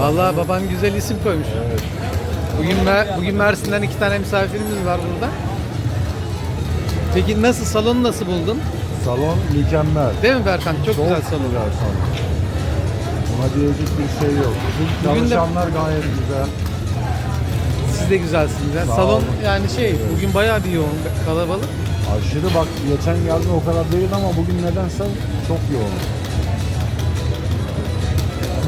Vallahi baban güzel isim koymuş. Evet. Bugün Mer- bugün Mersin'den iki tane misafirimiz var burada. Peki nasıl salonu nasıl buldun? Salon mükemmel. Değil mi Berkan? Çok, güzel salon. salon. Buna diyecek bir şey yok. Bugün de- Çalışanlar gayet güzel. Siz de güzelsiniz. ya. Sağ salon olun. yani şey bugün bayağı bir yoğun kalabalık. Aşırı bak geçen geldi o kadar değil ama bugün nedense çok yoğun.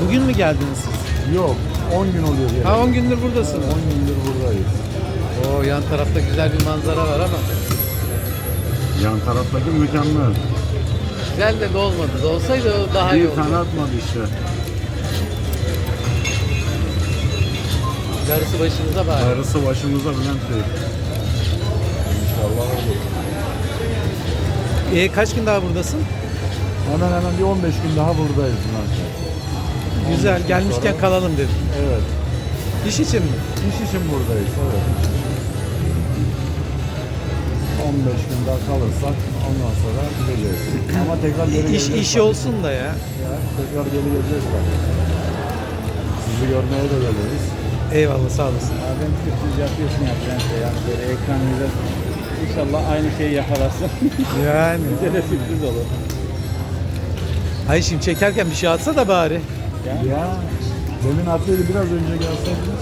Bugün mü geldiniz siz? Yok 10 gün oluyor diye. Ha 10 gündür buradasın. 10 gündür buradayız. Oo yan tarafta güzel bir manzara var ama Yan taraftaki mükemmel. güzel de dolmadı. Dolsaydı o daha iyi Bir olurdu. tane atmadı işte. Darısı başınıza bari. Darısı başımıza Bülent Bey. İnşallah olur. E, kaç gün daha buradasın? Hemen hemen bir 15 gün daha buradayız Güzel. Gelmişken sonra- kalalım dedim. Evet. İş için mi? İş için buradayız. Evet. 15 gün daha kalırsak ondan sonra gideceğiz. Ama tekrar geri İş, geleceğiz. işi olsun da ya. Ya, tekrar geri geleceğiz bak. Sizi görmeye de geliriz. Eyvallah sağ olasın. Madem sürpriz yapıyorsun ya Bülent Bey, yani böyle ekranıyla inşallah aynı şeyi yakalasın. Yani. Bize de sürpriz olur. Hayır şimdi çekerken bir şey atsa da bari. Ya. Ya demin haftaydı biraz önce gelseydiniz.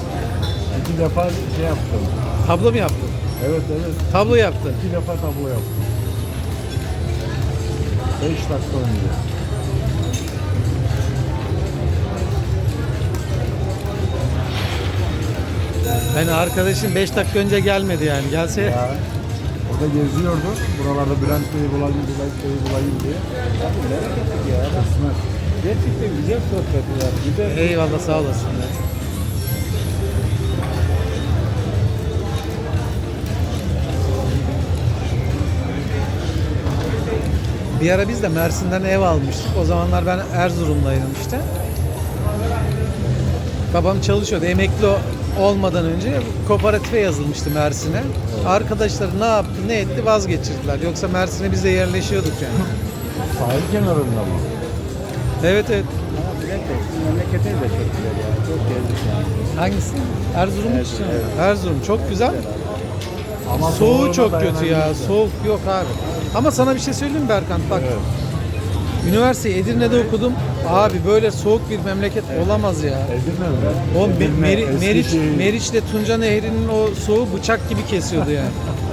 İki defa şey yaptım. Tablo mu yaptın? Evet evet. Tablo yaptın. İki defa tablo yaptım. 5 dakika önce. Ben arkadaşım 5 dakika önce gelmedi yani. Gelse Ya. O da geziyordu. Buralarda Bülent Bey'i bulayım, Bülent Bey'i bulayım diye. Ettik ya. Kısmet. Gerçekten güzel sohbet var. Güzel. eyvallah sağ olasın. ya. Bir ara biz de Mersin'den ev almıştık. O zamanlar ben Erzurum'daydım işte. Babam çalışıyordu. Emekli olmadan önce kooperatife yazılmıştı Mersin'e. Arkadaşları ne yaptı, ne etti vazgeçirdiler. Yoksa Mersin'e biz de yerleşiyorduk yani. Sahil kenarında mı? Evet evet. Ama sizin memleketiniz de çok güzel ya. Çok gezdik yani. Hangisi? Erzurum Erzurum, için. evet. Erzurum çok güzel. Ama Soğuğu çok kötü ya. dayanabilirsin. Soğuk yok abi. Ama sana bir şey söyleyeyim mi Berkant? Bak Evet. üniversiteyi Edirne'de okudum. Abi böyle soğuk bir memleket olamaz ya. Edirne mi? O Edirne, Meri- Meriç. Meriç'le Tunca Nehri'nin o soğuğu bıçak gibi kesiyordu yani.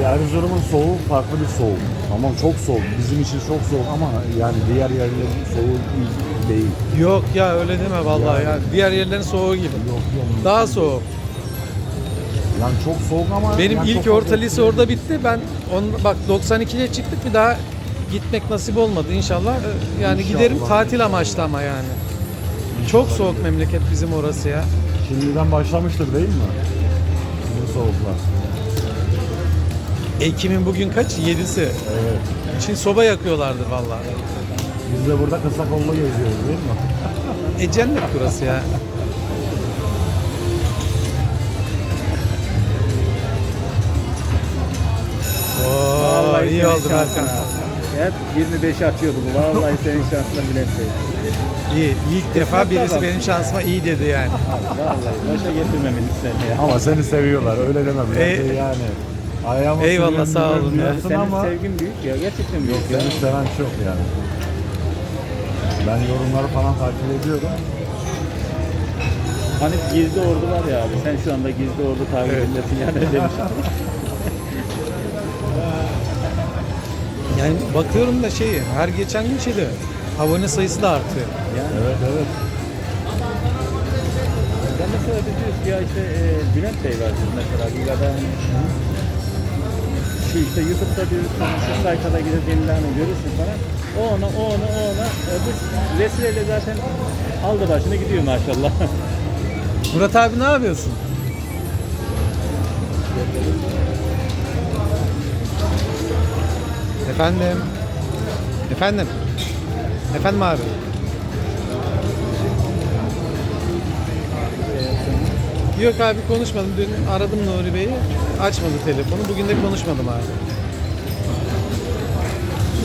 Erzurum'un soğuğu farklı bir soğuk. Tamam çok soğuk. Bizim için çok soğuk ama yani diğer yerlerin soğuğu iyi değil. yok ya öyle deme vallahi ya. Diğer yerlerin soğuğu gibi. Yok yok. Daha soğuk. Yani çok soğuk ama Benim yani ilk çok orta fazla lise orada bitti. Ben on, bak 92'de çıktık bir daha gitmek nasip olmadı inşallah. Ee, Yani İnşallah. giderim tatil amaçlı ama yani. Çok soğuk memleket bizim orası ya. Şimdiden başlamıştır değil mi? Bu soğuklar. Ekim'in bugün kaç? 7'si. Evet. Şimdi soba yakıyorlardır vallahi. Biz de burada kısa kollu geziyoruz değil mi? E cennet burası ya. Oo, iyi senin oldu şansın Berkan. Hep 25 atıyordu bu. Vallahi senin şansın Bülent Bey. İyi. İlk defa birisi benim şansıma iyi dedi yani. Abi vallahi başa getirmemelisin sen ya. Ama seni seviyorlar öyle deme. E- E, yani. Ayağımı Eyvallah, sürüyorum, sağ olun ya. diyorsun Senin ama sevgin büyük ya. Gerçekten yok büyük ya. seni seven çok yani. Ben yorumları falan takip ediyorum. Hani gizli ordu var ya abi. Sen şu anda gizli ordu takip Evet. ediyorsun yani şey. Yani bakıyorum da şeyi her geçen gün şeyde abone sayısı da artıyor. Yani Evet evet. ben mesela diyoruz ki ya işte e, Bülent Bey var diyoruz mesela Gülada hani şu işte YouTube'da hani şu sayfada gidip hani görürsün falan. O ona, o ona, o ona. E, bu vesileyle zaten aldı başını gidiyor maşallah. Murat abi ne yapıyorsun? Efendim. Efendim. Efendim abi. Yok abi konuşmadım. Dün aradım Nuri Bey'i. Açmadı telefonu. Bugün de konuşmadım abi.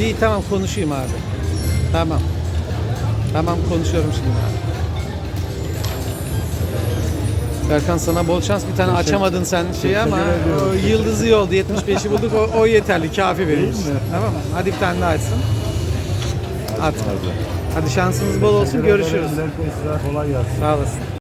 İyi tamam konuşayım abi. Tamam. Tamam konuşuyorum şimdi abi. Serkan sana bol şans. Bir tane Teşekkür- açamadın sen şeyi ama teşekkür ediyorum. o yıldızı iyi oldu. 75'i bulduk. O, o yeterli. Kafi mi? Tamam mı? Hadi bir tane daha açsın. At. Hadi. Şansınız bol olsun. Görüşürüz. Kolay gelsin. Sağ olasın.